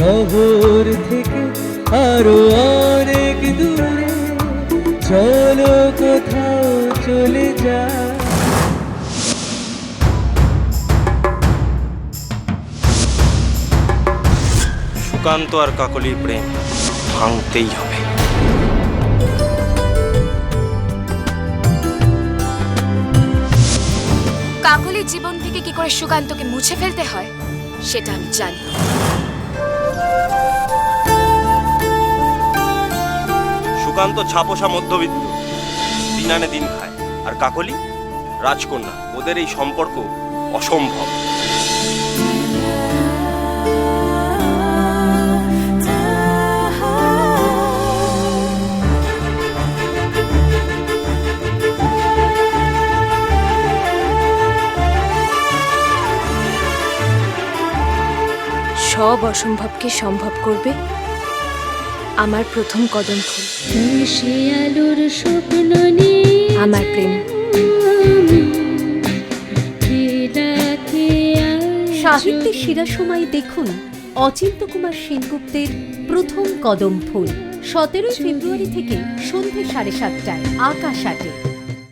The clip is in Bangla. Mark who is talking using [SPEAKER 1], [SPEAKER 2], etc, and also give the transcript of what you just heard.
[SPEAKER 1] শহর থেকে আরও অনেক দূরে। চলো কোথাও চলে যা।
[SPEAKER 2] সুকান্ত আর কাকলির প্রেম ভাঙতেই হবে।
[SPEAKER 3] কাকলির জীবন থেকে কি করে সুকান্তকে মুছে ফেলতে হয় সেটা আমি জানি।
[SPEAKER 2] সুকান্ত ছাপোষা মধ্যবিত্ত। দিন আনে দিন খায়। আর কাকলি? রাজকন্যা। ওদের এই সম্পর্ক অসম্ভব।
[SPEAKER 3] সব অসম্ভবকে সম্ভব করবে আমার প্রথম কদম ফুল।
[SPEAKER 4] সে আলোর স্বপ্ন
[SPEAKER 3] আমার প্রেম।
[SPEAKER 5] সাহিত্যের সেরা সময় দেখুন অচিন্ত কুমার সেনগুপ্তের প্রথম কদম ফুল। সতেরোই ফেব্রুয়ারি থেকে সন্ধ্যে সাড়ে সাতটায় আকাশ আটে।